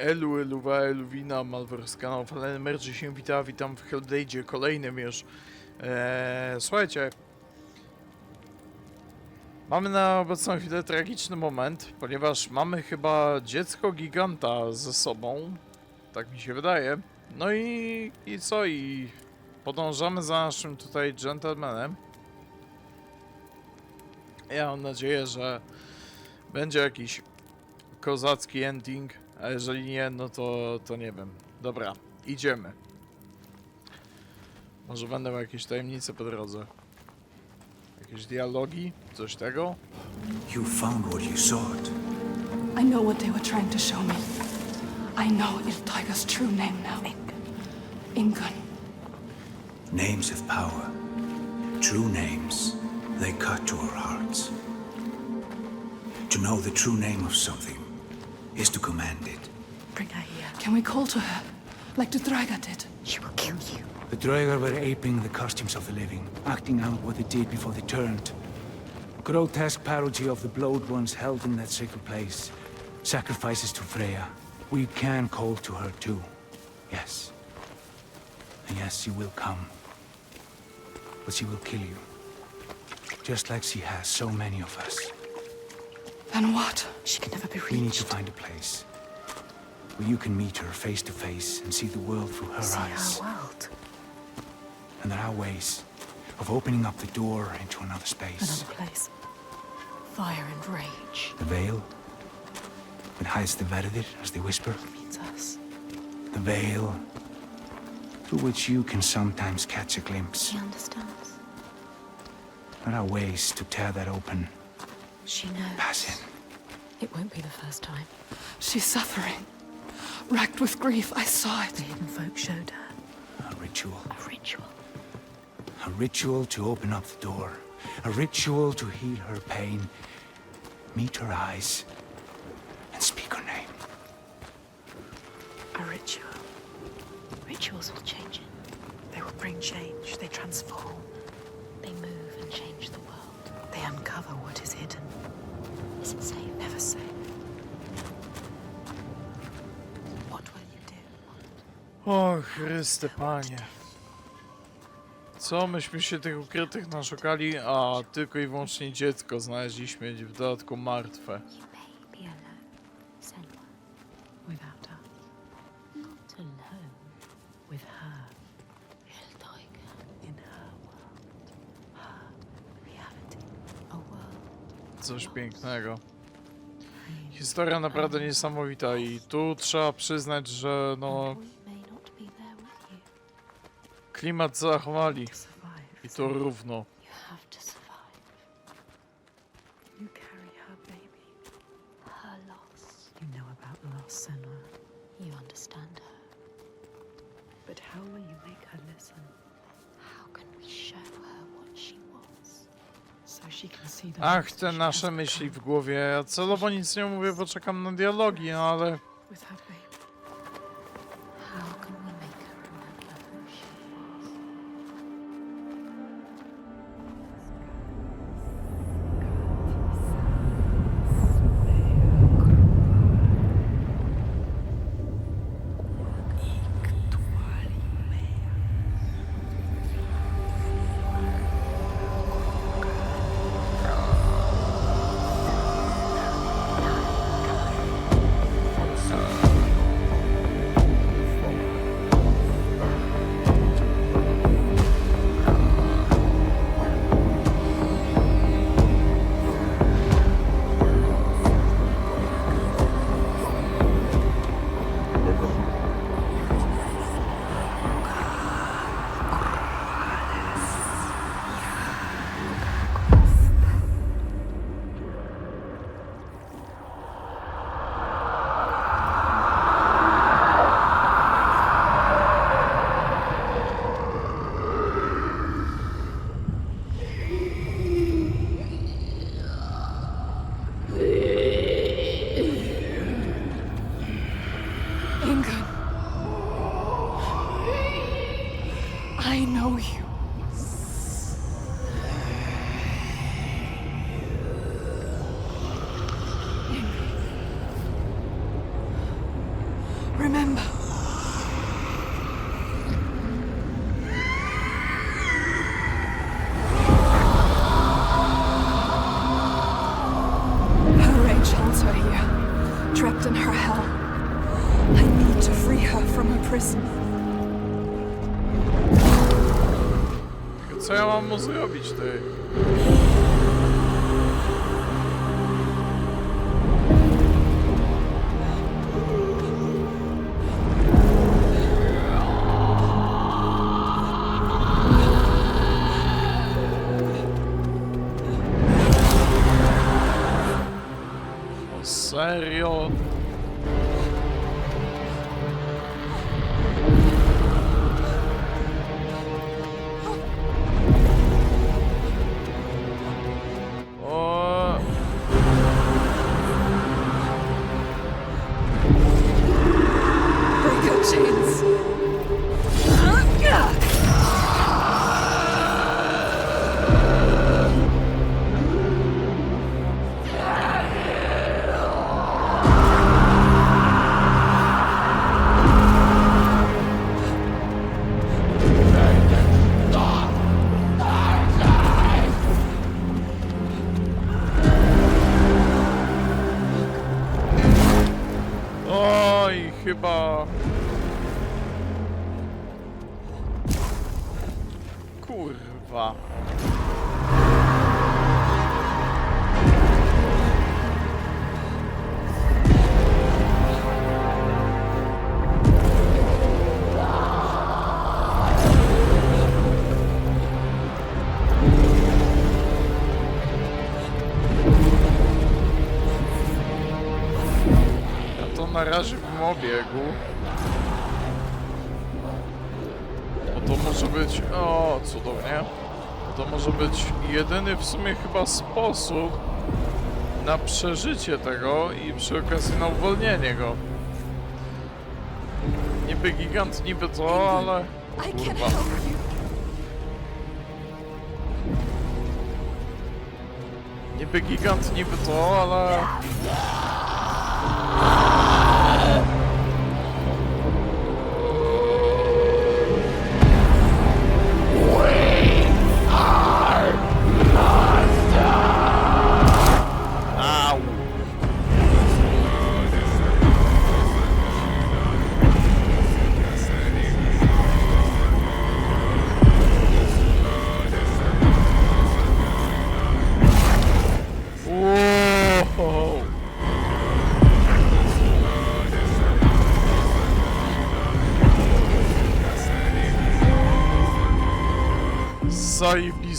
Elu, Eluwa, Eluwina, kanał Fallen Emergy się wita, witam w Helldage'ie kolejnym już. Eee, słuchajcie, mamy na obecną chwilę tragiczny moment, ponieważ mamy chyba dziecko giganta ze sobą, tak mi się wydaje. No i, i co, i podążamy za naszym tutaj gentlemanem. Ja mam nadzieję, że będzie jakiś kozacki ending, a jeżeli nie, no to, to nie wiem. Dobra, idziemy. Może będą jakieś tajemnice po drodze. Jakieś dialogi, coś tego. You found what you sought. I know what they were trying to show me. I know Il Tiger's true name now. Ingun. Names have power. True names, they cut to our hearts. To know the true name of something is to command it. Bring her here. Can we call to her? Like the Draga did? She will kill you. The Draegar were aping the costumes of the living, acting out what they did before they turned. Grotesque parody of the blowed ones held in that sacred place. Sacrifices to Freya. We can call to her too. Yes. And yes, she will come. But she will kill you. Just like she has so many of us. Then what? She can never be We need to find a place where you can meet her face to face and see the world through her See eyes. our world. And there are ways of opening up the door into another space. Another place. Fire and rage The veil that hides the Verdit, as they whisper. It means us. The veil through which you can sometimes catch a glimpse. She understands. There are ways to tear that open. She knows. Pass in. It won't be the first time. She's suffering. Racked with grief, I saw it. The hidden folk showed her A ritual. a ritual. A ritual to open up the door. A ritual to heal her pain. Meet her eyes and speak her name. A ritual. Rituals will change it. They will bring change. They transform. They move Safe? Never safe. What will you do? O Chryste Panie. Co myśmy się tych ukrytych naszukali, a tylko i wyłącznie dziecko znaleźliśmy w dodatku martwe. Coś pięknego. Historia naprawdę niesamowita i tu trzeba przyznać, że no klimat zachowali i to równo. But how will you make her listen? How can we show her Ach, te nasze myśli w głowie. Ja celowo nic nie mówię, bo czekam na dialogi, no ale remember. Her rage holds her here, trapped in her hell. I need to free her from her prison. Co ja mam mu zrobić, ty? Serio? Na razie bym obiegł. Bo to może być... O, cudownie. Bo to może być jedyny w sumie chyba sposób na przeżycie tego i przy okazji na uwolnienie go. Niby gigant, niby to, ale... Kurwa. Niby gigant, niby to, ale...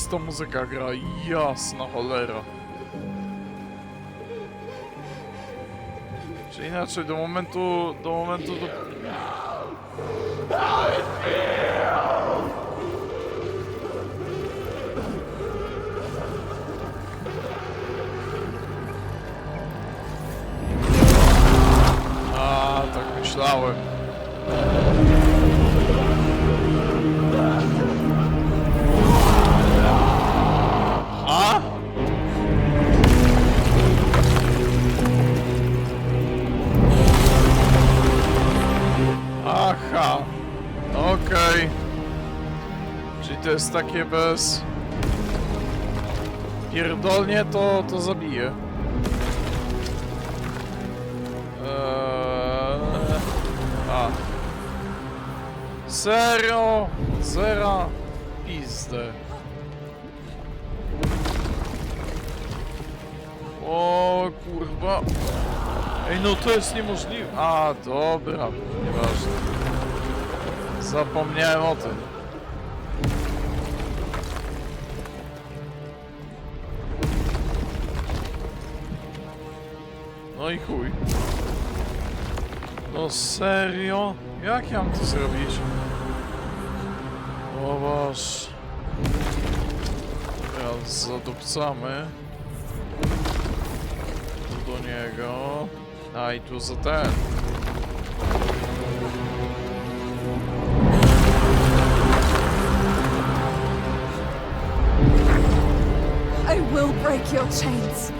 Zajebista muzyka gra, jasna cholera. Czy inaczej, do momentu, do momentu do... A, tak myślałem. Okej. Czyli to jest takie bez... Pierdolnie to, to zabije. Eee... A. Serio? Zera? Pizdę. O kurwa. Ej, no to jest niemożliwe. A, dobra, nieważne. Zapomniałem o tym. No i chuj. No serio? Jak ja mam to zrobić? O Boż. Teraz zadupcamy. Tu do niego. A i tu za ten. Break your chains.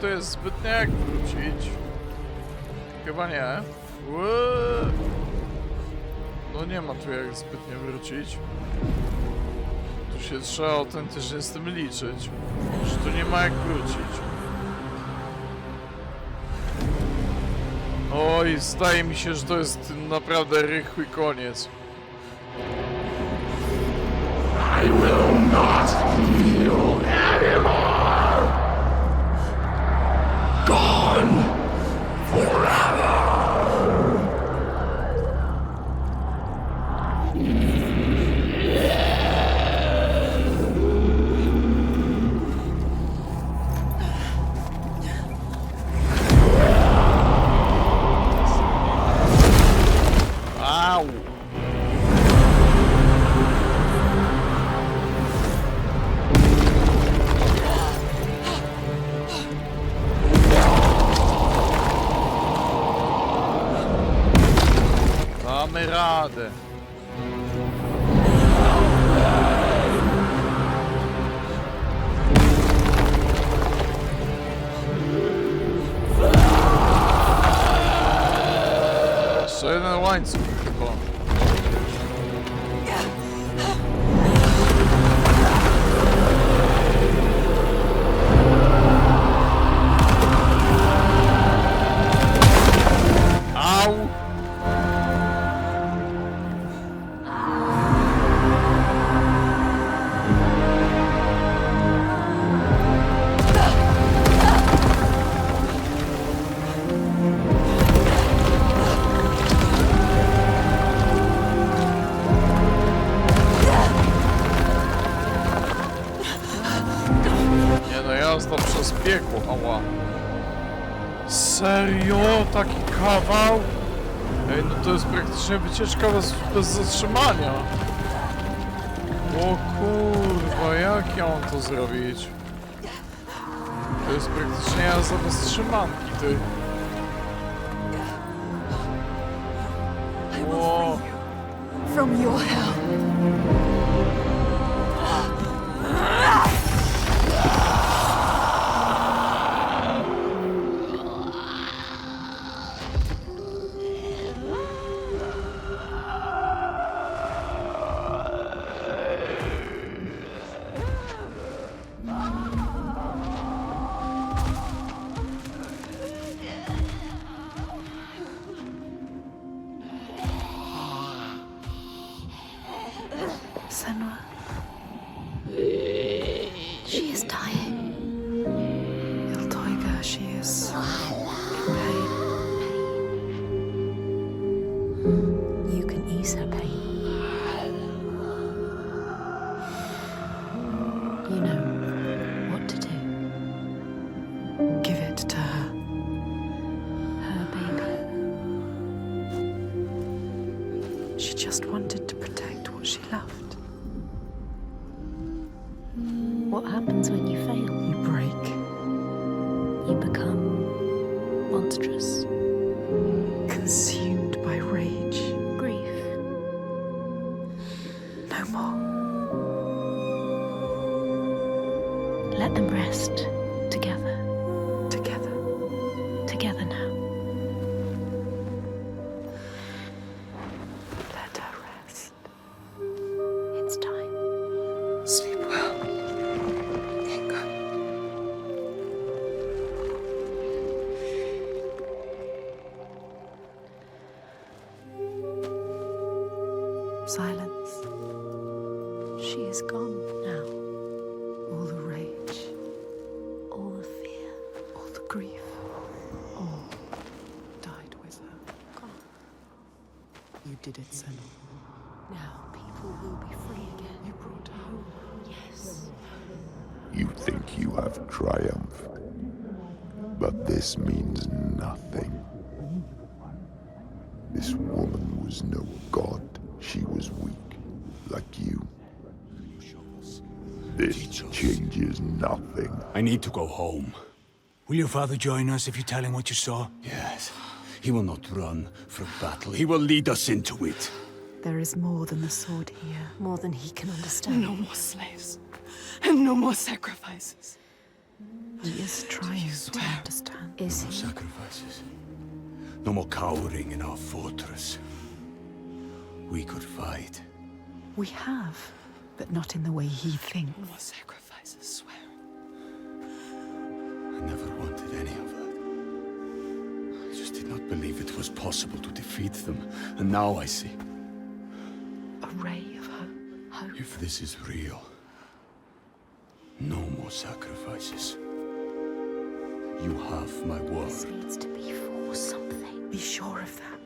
Tu jest zbytnio jak wrócić? Chyba nie. Łe. No nie ma tu jak zbytnio wrócić. Tu się trzeba autentycznie z tym liczyć. Że tu nie ma jak wrócić. Oj, zdaje mi się, że to jest naprawdę rychły koniec. Au! points. Praktycznie wycieczka bez, bez zatrzymania. O kurwa, jak ja mam to zrobić? To jest praktycznie jazda bez trzymanki, ty. O, From your hell. Sanwa. You become monstrous. Consumed by rage. Grief. No more. Let them rest Silence. She is gone now. All the rage. All the fear. All the grief. All died with her. Gone. You did it, Senua. Now people will be free again. You brought her home. Yes. You think you have triumphed. But this means nothing. This woman was no god. She was weak, like you. This changes nothing. I need to go home. Will your father join us if you tell him what you saw? Yes. He will not run from battle. He will lead us into it. There is more than the sword here. More than he can understand. No more slaves. And no more sacrifices. He is trying to understand. Is No he? sacrifices. No more cowering in our fortress. We could fight. We have, but not in the way he thinks. More sacrifices, swear. I never wanted any of that. I just did not believe it was possible to defeat them. And now I see. A ray of hope. Hope. If this is real, no more sacrifices. You have my word. This word. needs to be for something. Be sure of that.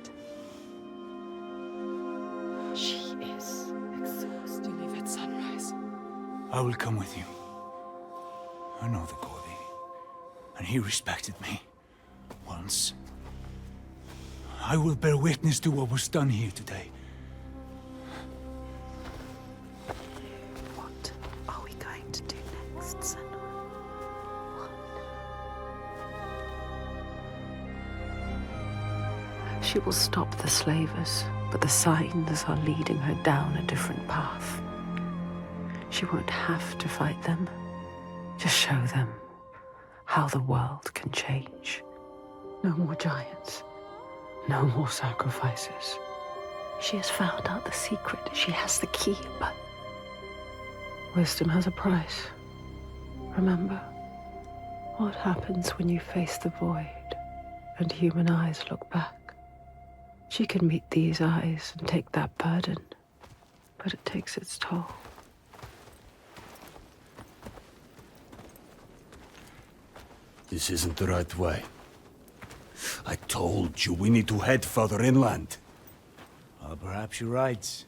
I will come with you. I know the Gordy, and he respected me. Once. I will bear witness to what was done here today. What are we going to do next, Senua? She will stop the slavers, but the signs are leading her down a different path. She won't have to fight them. Just show them how the world can change. No more giants. No more sacrifices. She has found out the secret. She has the key, but wisdom has a price. Remember what happens when you face the void and human eyes look back. She can meet these eyes and take that burden, but it takes its toll. This isn't the right way. I told you we need to head further inland. Well, perhaps you're right.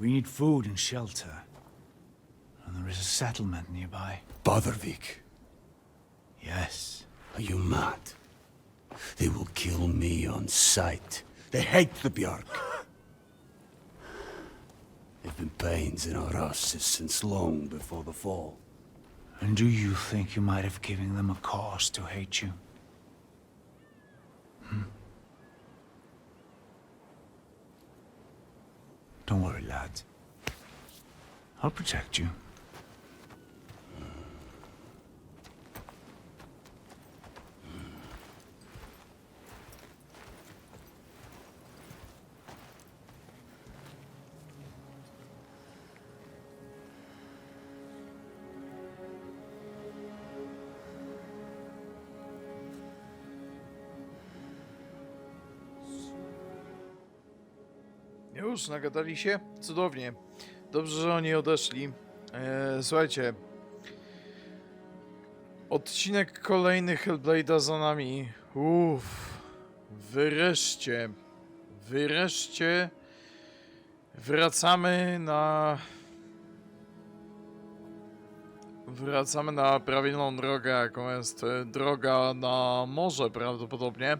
We need food and shelter. And there is a settlement nearby. Badarvik, Yes. are you mad? They will kill me on sight. They hate the Bjark. There've been pains in our asses since long before the fall. And do you think you might have given them a cause to hate you? Hmm? Don't worry, lad. I'll protect you. Już nagadali się? Cudownie. Dobrze, że oni odeszli. Eee, słuchajcie. Odcinek kolejny Hellblade'a za nami. Uff. Wreszcie. Wreszcie. Wracamy na... Wracamy na prawilną drogę, jaką jest e, droga na morze prawdopodobnie.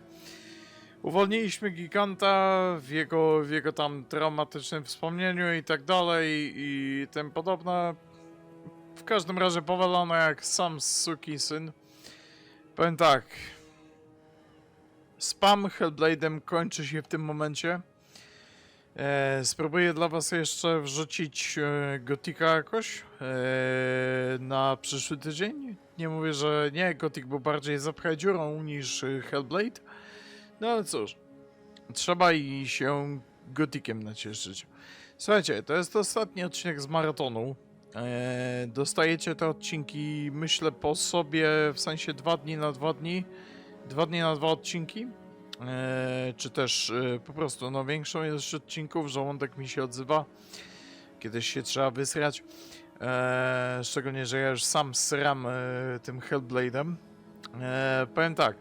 Uwolniliśmy giganta w jego, w jego tam traumatycznym wspomnieniu i tak dalej i tym podobne. W każdym razie powalone jak sam suki syn. Powiem tak. Spam Hellblade'em kończy się w tym momencie. E, spróbuję dla was jeszcze wrzucić e, Gotika jakoś e, na przyszły tydzień. Nie mówię, że nie, Gothic był bardziej zapchaj dziurą niż Hellblade. No ale cóż, trzeba i się gotikiem nacieszyć. Słuchajcie, to jest ostatni odcinek z maratonu. Eee, dostajecie te odcinki, myślę, po sobie, w sensie dwa dni na dwa dni. Dwa dni na dwa odcinki. Eee, czy też e, po prostu no, większą ilość odcinków. Żołądek mi się odzywa. Kiedyś się trzeba wysrać. Eee, szczególnie, że ja już sam sram e, tym Hellblade'em. Eee, powiem tak.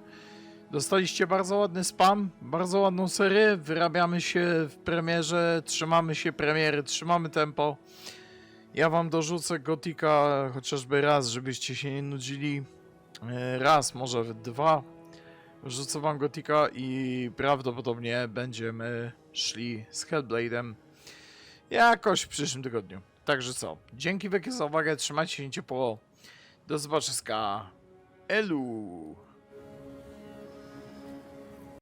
Dostaliście bardzo ładny spam, bardzo ładną serię. Wyrabiamy się w premierze, trzymamy się premiery, trzymamy tempo. Ja wam dorzucę Gotika chociażby raz, żebyście się nie nudzili. E, Raz, może dwa. Rzucę wam Gotika i prawdopodobnie będziemy szli z Hellblade'em jakoś w przyszłym tygodniu. Także co, dzięki wielkie za uwagę, trzymajcie się ciepło. Do zobaczenia. Elu!